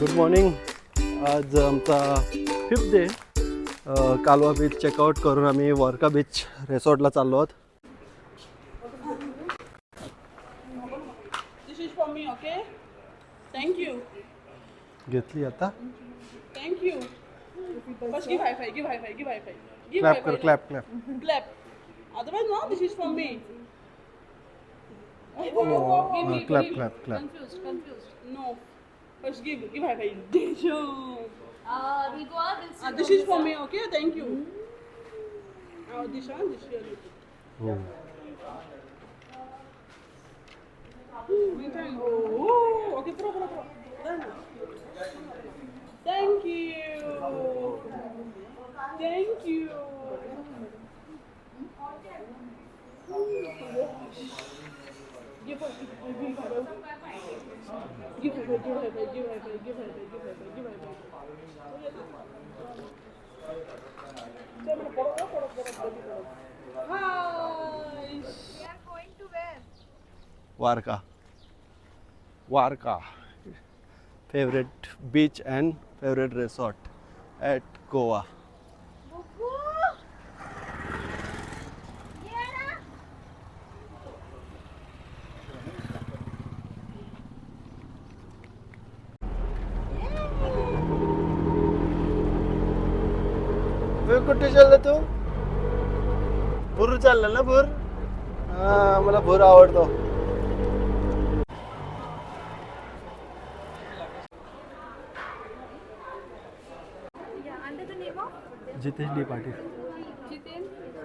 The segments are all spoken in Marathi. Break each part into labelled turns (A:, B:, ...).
A: गुड मॉर्निंग आज आमचा fifth day Colva beach checkout करून आम्ही वर्का बीच रेसॉर्टला चाललो आहोत. घेतली आता.
B: Thank you clap
A: clap clap clap
C: clap clap
B: clap First give, give her a audition.
C: Uh, we'll go out
B: ok for me, okay? Thank you. Mm.
A: Audition,
B: audition. Oh. Oh, ok throw, throw, throw. Thank you. Thank you. Give her. give her. Give her, give her, give her, give her, give her, give her, give her, give her. Hi.
A: Varca Varca favourite beach and favourite resort at Goa चालला तू? भुर चालला ना भुर? मला भुर आवडतो.
C: Jitesh D Patil.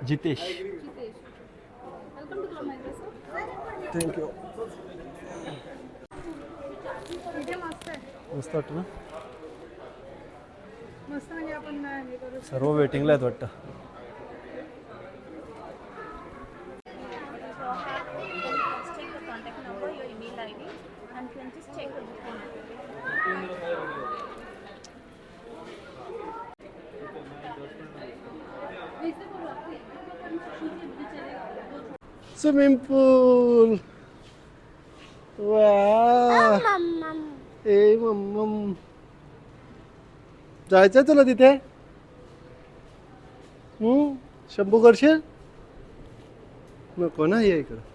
C: Jitesh. Thank you मस्त
A: वाटत ना? सर्व वेटिंगला आहेत वाटतं
D: Just check the contact
A: जायचं तुला तिथे? हम्म? शंभू करशील? नको ना ये इकडं.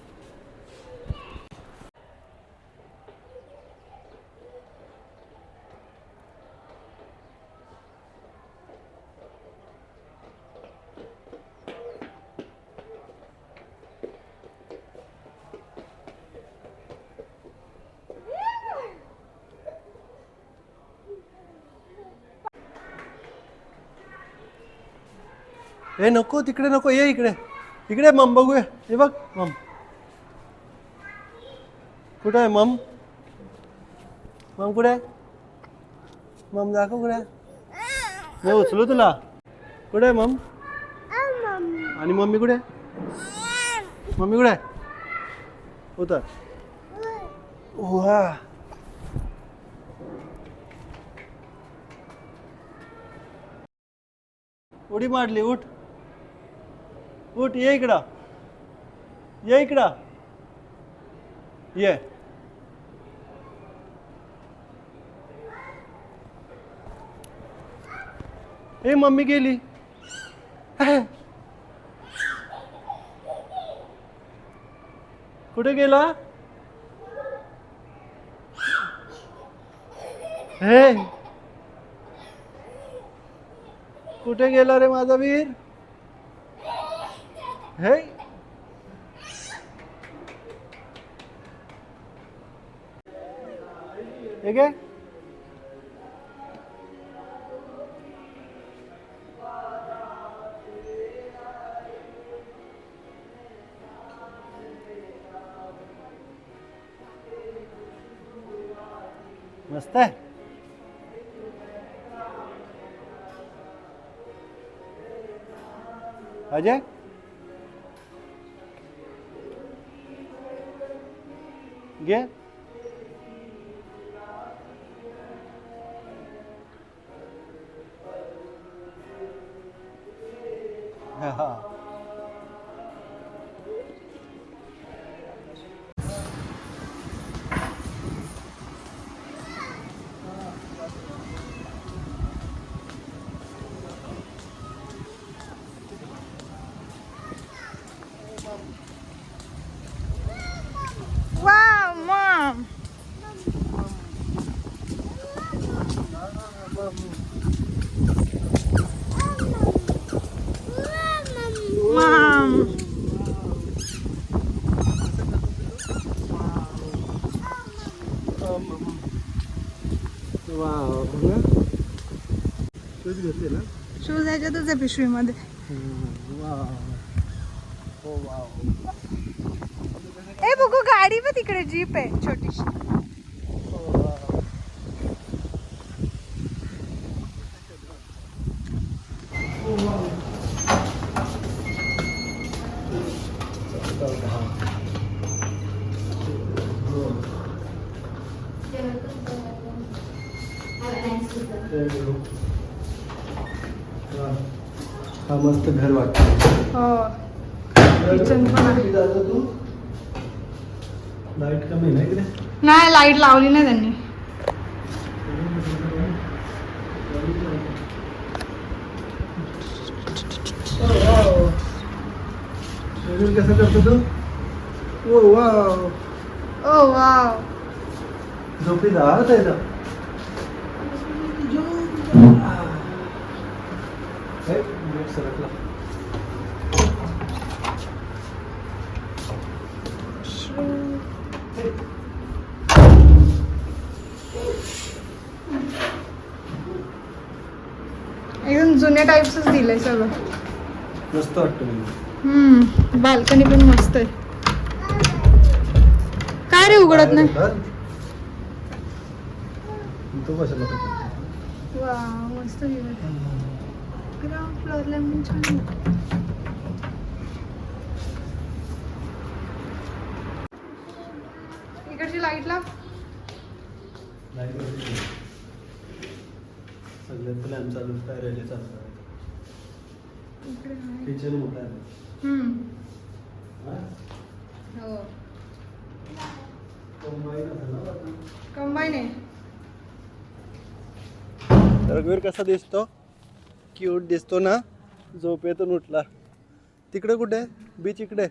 A: हे नको तिकडे नको ये इकडे. इकडे मम बघूया. हे बघ मम. कुठं आहे मम? मम कुठे आहे? मम दाखव कुठे आहे? मी उचलू तुला. कुठे आहे मम? आणि मम्मी कुठे आहे? मम्मी कुठे आहे? उतर. वा उडी मारली उठ. उठ ये इकडं. ये इकडं. ये. ए मम्मी गेली. कुठे गेला? हे कुठे गेला रे माझा वीर? हे हे घे मस्त आहे अजय घे शूज घेतले ना
C: शूज ह्याच्यातच आहे पिशवीमध्ये ए बघू गाडी पण तिकडे जीप आहे छोटीशी.
A: हा मस्त घर वाटतं
C: किचन पण आहे
A: लाईट कमी ना इकडे
C: नाही लाईट लावली नाही त्यांनी
A: कसं करतो तू ओ वाव
C: ओ वाव
A: झोपी जा हा त्याचा सरकला.
C: एकदम जुन्या टाईपच दिलंय सगळं.
A: मस्त वाटतं म्हणजे.
C: हम्म बाल्कनी पण मस्त आहे. काय रे उघडत नाही?
A: तो कशाला तो?
C: वा मस्त ग्राउंड फ्लोअरला पण छान आहे. इकडची लाइट लाव.
A: सगळ्यात प्लॅन चालू रेडी चालू. किचन मोठा आहे
C: हम्म
A: हा?
C: कंबाईन आहे
A: रघुवीर कसा दिसतो. क्यूट दिसतो ना. झोपेतून उठला. तिकडे कुठे? बीच इकडे.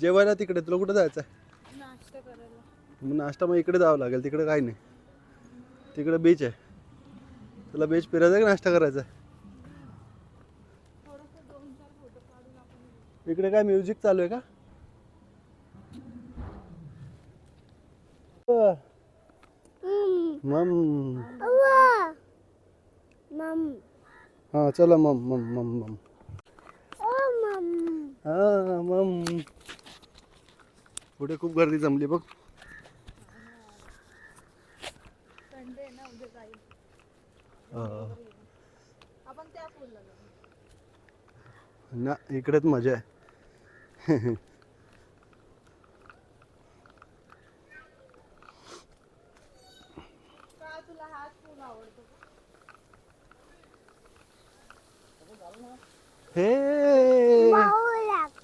A: जेवायला तिकडे. तुला कुठे जायचं आहे
C: नाश्ता करायला.
A: मग नाश्ता मग इकडे जावं लागेल. तिकडे काही नाही. तिकडे बीच आहे. तुला बीच फिरायचं आहे का नाश्ता करायचा आहे इकडे काय म्युझिक चालू आहे का? मम हा चला मम मम मम मम. हा मम. पुढे खूप गर्दी जमली बघ. ना इकडेच मजा आहे. हे.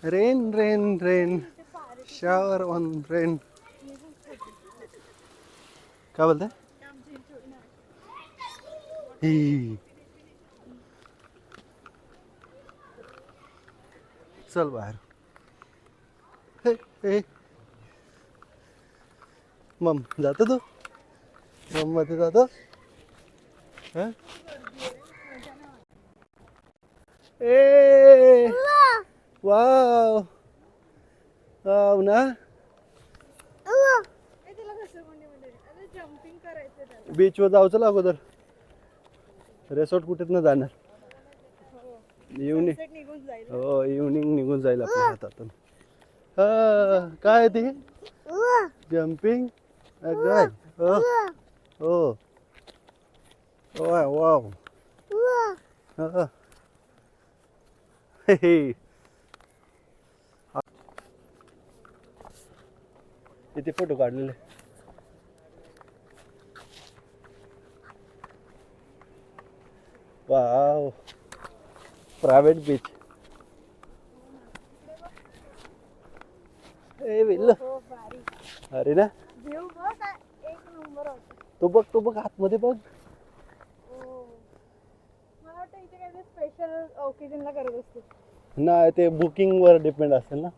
A: Rain rain rain. Shower on rain काय बोलताय? ही. चल बाहेर. हे हे. मम जातो तू? मममध्ये जातो? हं? ए. वाव. वाव ना? बीचवर जाऊचं अगोदर. रेसॉर्ट कुठेच ना जाणार. इव्हनिंग हो इव्हनिंग निघून जाईल आपल्या हातातून हा, काय ती? जम्पिंग काय हो. हो वाव. हा. हे, हे. इथे फोटो काढलेले. वाव. Private beach. ए विल्ल. अरे ना. तो बघ तो बघ आतमध्ये बघ
C: मला वाटतं इथे काहीतरी स्पेशल ओकेजनला करत असते.
A: नाही ते बुकिंगवर डिपेंड असेल ना.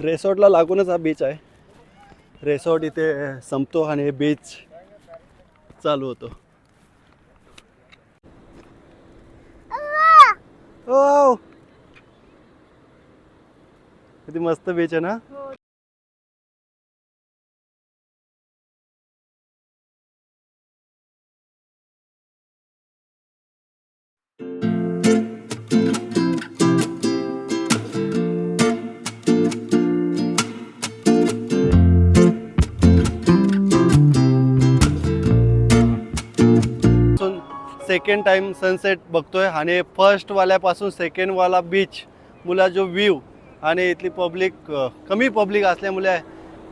A: रेसॉर्टला लागूनच हा बीच आहे. रेसॉर्ट इथे संपतो आणि बीच चालू होतो. किती मस्त बीच आहे ना? सेकंड टाईम सनसेट बघतोय. आणि फर्स्टवाल्यापासून सेकंडवाला बीच मुला जो व्ह्यू आणि इथली पब्लिक कमी पब्लिक असल्यामुळे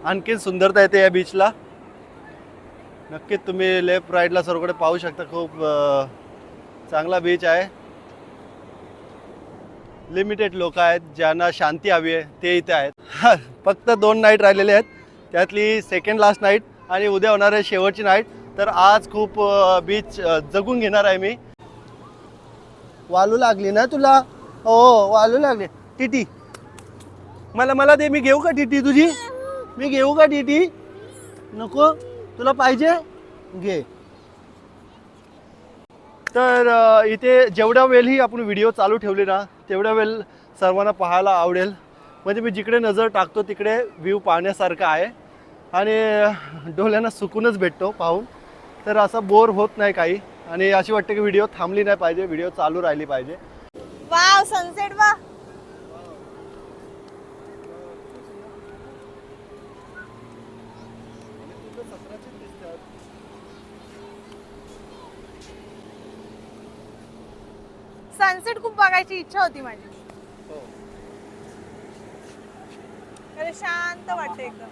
A: आणखीन सुंदरता येते या बीचला नक्कीच तुम्ही लेफ्ट राईटला सर्वकडे पाहू शकता. खूप चांगला बीच आहे. लिमिटेड लोक आहेत ज्यांना शांती हवी आहे ते इथे आहेत. फक्त दोन नाईट राहिलेले आहेत. त्यातली सेकंड लास्ट नाईट आणि उद्या होणार आहे शेवटची नाईट तर आज खूप बीच जगून घेणार आहे मी. वालू लागली ना तुला? हो वालू लागली. टीटी. मला मला दे मी घेऊ का टीटी तुझी? मी घेऊ का टीटी? नको? तुला पाहिजे? घे. तर इथे जेवढ्या वेळही आपण व्हिडिओ चालू ठेवले ना तेवढ्या वेळ सर्वांना पाहायला आवडेल. म्हणजे मी जिकडे नजर टाकतो तिकडे व्ह्यू पाहण्यासारखा आहे. आणि डोळ्यांना सुकूनच भेटतो पाहून. तर असं बोर होत नाही काही. आणि अशी वाटते की व्हिडिओ थांबली नाही पाहिजे व्हिडिओ चालू राहिली पाहिजे.
B: वाव सनसेट वा. सनसेट खूप बघायची इच्छा होती माझी. अरे शांत वाटते एकदम.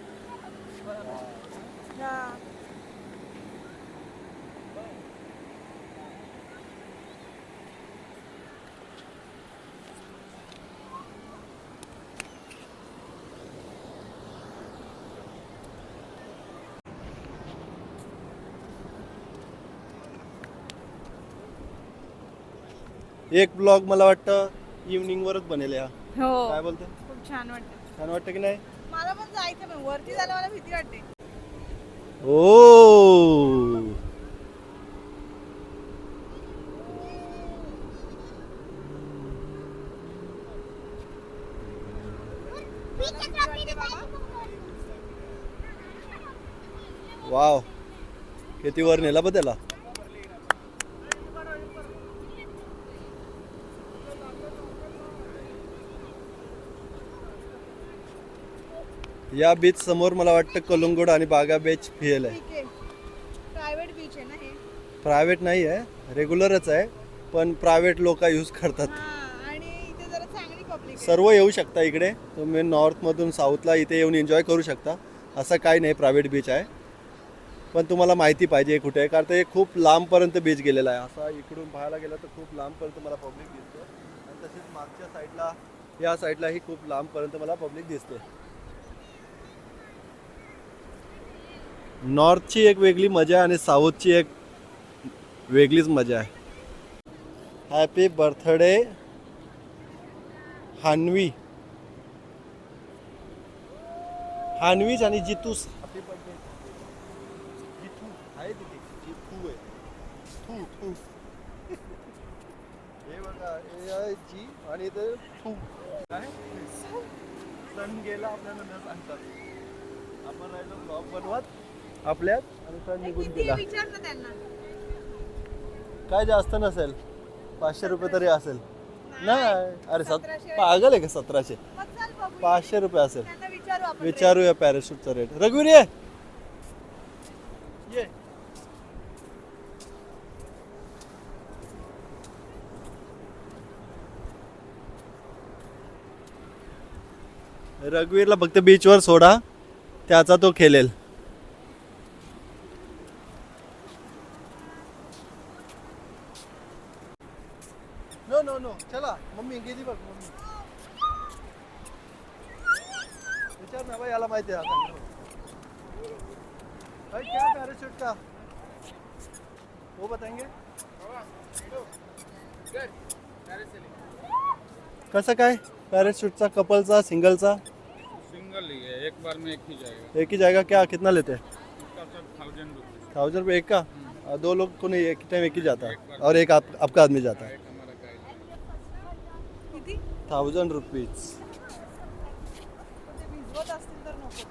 A: एक ब्लॉग मला वाटतं इव्हनिंगवरच बनेल या.
B: हो.
A: काय बोलते?
B: खूप छान वाटते.
A: छान वाटतं की नाही?
B: मला पण जायचं पण वरती जायला मला भीती वाटते.
A: ओ. वाव. किती वर नेला बघ त्याला. या बीच समोर मला वाटतं कलंगूट आणि बागा बीच फिएल आहे.
B: ठीक आहे. प्रायव्हेट बीच आहे ना हे?
A: प्रायव्हेट नाही आहे. रेग्युलरच आहे. पण प्रायव्हेट लोक यूज करतात.
B: हा आणि इथे जरा चांगली पब्लिक आहे.
A: सर्व येऊ शकता इकडे. तुम्ही नॉर्थमधून साऊथला इथे येऊन एन्जॉय करू शकता. असं काही नाही प्रायव्हेट बीच आहे. पण तुम्हाला माहिती पाहिजे कुठे आहे. कारण ते खूप लांबपर्यंत बीच गेलेला आहे. असा इकडून पाहायला गेलं तर खूप लांबपर्यंत मला पब्लिक दिसते आणि तसेच मागच्या साईडला या साईडलाही खूप लांबपर्यंत मला पब्लिक दिसते नॉर्थची एक वेगळी मजा आणि साऊथची एक वेगळीच मजा आहे. हॅपी बर्थडे हानवी हानवीच आणि जितूस हॅपी बर्थडे जितू आहे तिथे. जितू आहे. थू थू हे बघा हे आहे जी आणि ते थू काय? सण गेला आपल्याला न सांगतात. आपण राहिलो ब्लॉग बनवत. आपल्यात? आणि सण निघून गेला. काय जास्त नसेल? पाचशे रुपये तरी असेल. नाही अरे सत. पागल आहे का सतराशे? पाचशे रुपये असेल.
B: त्यांना विचारू आपण
A: विचारूया पॅराशूटचा रेट. रघुवीर ये. ये. रघुवीरला फक्त बीचवर सोडा. त्याचा तो खेळेल. नो नो नो चला मम्मी गेली बघ मम्मी विचार ना भाई याला माहिती आहे आता भाई क्या पैराशूट का वो बताएँगे कसं काय पॅराशूटचा कपलचा सिंगलचा
E: सिंगल ही है एक बार में एक ही जाएगा
A: एक ही जाएगा क्या कितना लेते हैं
E: सब थाउज़ेंड रुपीज़
A: थाउज़ेंड रुपये एक का और दो लोग को नहीं एक टाइम एक ही जाता है और एक आप आपका आदमी जाता है थाउजंड रुपीज.
B: ते भिजवत असतील तर नको.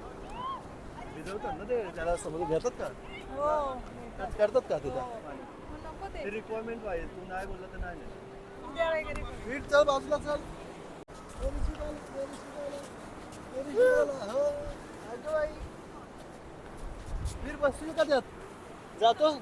A: भिजवतात ना ते? त्याला समोर घेतात का?
B: हो
A: कर- करतात का तिथं
B: ते.
A: रिक्वायरमेंट पाहिजे तू नाही बोलला तर नाही चल बाजूला चल पोलीस आला, पोलीस आला, पोलीस आला, हो. अगं बाई. वीर बसशील का त्यात? जातो.